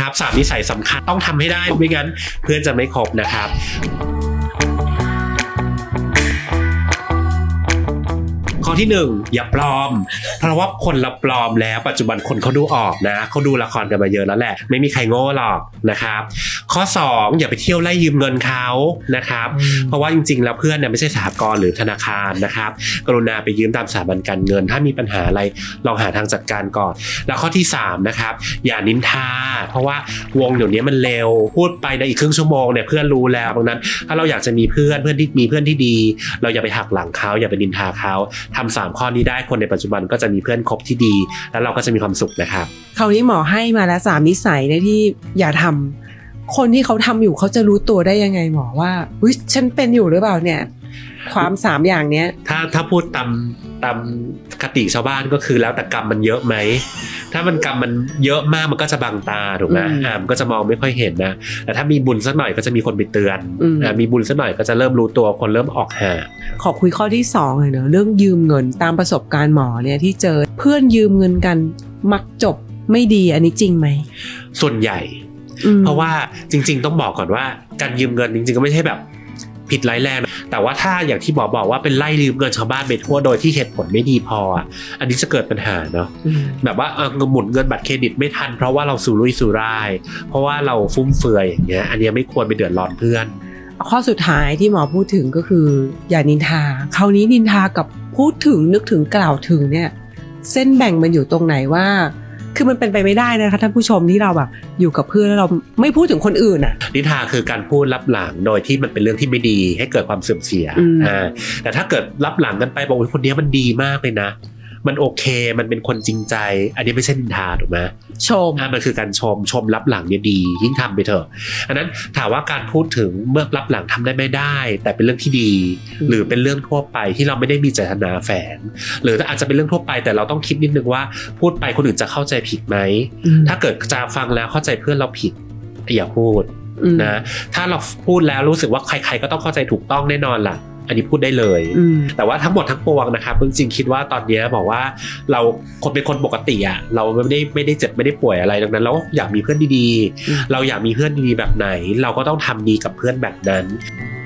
นะครับสามนิสัยสำคัญต้องทำให้ได้ไม่งั้นเพื่อนจะไม่ครบนะครับ ที่หนึ่งอย่าปลอม เพราะว่าคนละปลอมแล้วปัจจุบันคนเขาดูออกนะเขาดูละครกันมาเยอะแล้วแหละ ไม่มีใครโง่หรอกนะครับ ข้อ 2 อย่าไปเที่ยวไล่ยืมเงินเขานะครับ เพราะว่าจริงๆ แล้วเพื่อนเนี่ยไม่ใช่สหกรณ์หรือธนาคารนะครับ กรุณาไปยืมตามสถาบันการเงิน ถ้ามีปัญหาอะไรลองหาทางจัดการก่อน แล้วข้อที่3นะครับอย่านินทา เพราะว่าวงเดี๋ยวนี้มันเร็วพูดไปในอีกครึ่งชั่วโมงเนี่ยเพื่อนรู้แล้วดังนั้น ถ้าเราอยากจะมีเพื่อนเพื่อนที่มีเพื่อนที่ดี เราอย่าไปหักหลังเขาอย่าไปนินทาเขาทำสามข้อนี้ได้คนในปัจจุบันก็จะมีเพื่อนคบที่ดี แล้วเราก็จะมีความสุขนะครับคราวนี้หมอให้มาแล้วสามนิสัยในที่อย่าทำคนที่เขาทำอยู่เขาจะรู้ตัวได้ยังไงหมอว่าอุ้ยฉันเป็นอยู่หรือเปล่าเนี่ย ความสามอย่างเนี้ย ถ้าถ้าพูดตามตามคติชาวบ้านก็คือแล้วแต่กรรมมันเยอะไหม ถ้ามันกรรมมันเยอะมากมันก็จะบังตาถูกไหมอืมอ่ามันก็จะมองไม่ค่อยเห็นนะแต่ถ้ามีบุญสักหน่อยก็จะมีคนไปเตือนอืมอ่ามีบุญสักหน่อยก็จะเริ่มรู้ตัวคนเริ่มออกห่างขอคุยข้อที่สองเลยเนอะเรื่องยืมเงินตามประสบการณ์หมอเนี่ยที่เจอเพื่อนยืมเงินกันมักจบไม่ดีอันนี้จริงไหมส่วนใหญ่อืมเพราะว่าจริง ๆ ต้องบอกก่อนว่า การยืมเงินจริง ๆ ก็ไม่ใช่แบบ ผิดร้ายแรงนะแต่ว่าถ้าอย่างที่หมอบอกว่าเป็นไล่ยืมเงินชาวบ้านไปทั่วโดยที่เหตุผลไม่ดีพออะอันนี้จะเกิดปัญหาเนาะอืมแบบว่าเออหมุนเงินบัตรเครดิตไม่ทัน เพราะว่าเราสุรุ่ยสุร่าย เพราะว่าเราฟุ่มเฟือยอย่างเงี้ย อันเนี้ยไม่ควรไปเดือดร้อนเพื่อน ข้อสุดท้ายที่หมอพูดถึงก็คือ อย่านินทา คราวนี้นินทากับพูดถึงนึกถึงกล่าวถึงเนี่ย เส้นแบ่งมันอยู่ตรงไหนว่า คือมันเป็นไปไม่ได้นะคะท่านผู้ชมที่เราแบบอยู่กับเพื่อนแล้วเราไม่พูดถึงคนอื่นอะ นิทาคือการพูดรับหลังโดยที่มันเป็นเรื่องที่ไม่ดีให้เกิดความเสื่อมเสียอืม อ่าแต่ถ้าเกิดรับหลังกันไปบอกว่าคนเนี้ยมันดีมากเลยนะ มันโอเค มันเป็นคนจริงใจ อันนี้ไม่ใช่นินทาถูกไหมชมอ่ามันคือการชมชมรับหลังเนี่ยดี ยิ่งทำไปเถอะอันนั้นถามว่าการพูดถึงเมื่อรับหลังทำได้ไม่ได้ แต่เป็นเรื่องที่ดีอืมหรือเป็นเรื่องทั่วไปที่เราไม่ได้มีเจตนาแฝง หรืออาจจะเป็นเรื่องทั่วไปแต่เราต้องคิดนิดนึงว่าพูดไปคนอื่นจะเข้าใจผิดไหมอืมถ้าเกิดจะฟังแล้วเข้าใจเพื่อนเราผิดอย่าพูดอืมนะถ้าเราพูดแล้วรู้สึกว่าใคร ๆ ก็ต้องเข้าใจถูกต้องแน่นอนล่ะ อันนี้พูดได้เลยอืมแต่ว่าทั้งหมดทั้งปวงนะครับจริงๆคิดว่าตอนเนี้ยบอกว่าเราคนเป็นคนปกติอะเราไม่ได้ไม่ได้เจ็บไม่ได้ป่วยอะไรดังนั้นเราอยากมีเพื่อนดีอืมๆเราอยากมีเพื่อนดีๆแบบไหน เราก็ต้องทำดีกับเพื่อนแบบนั้นอ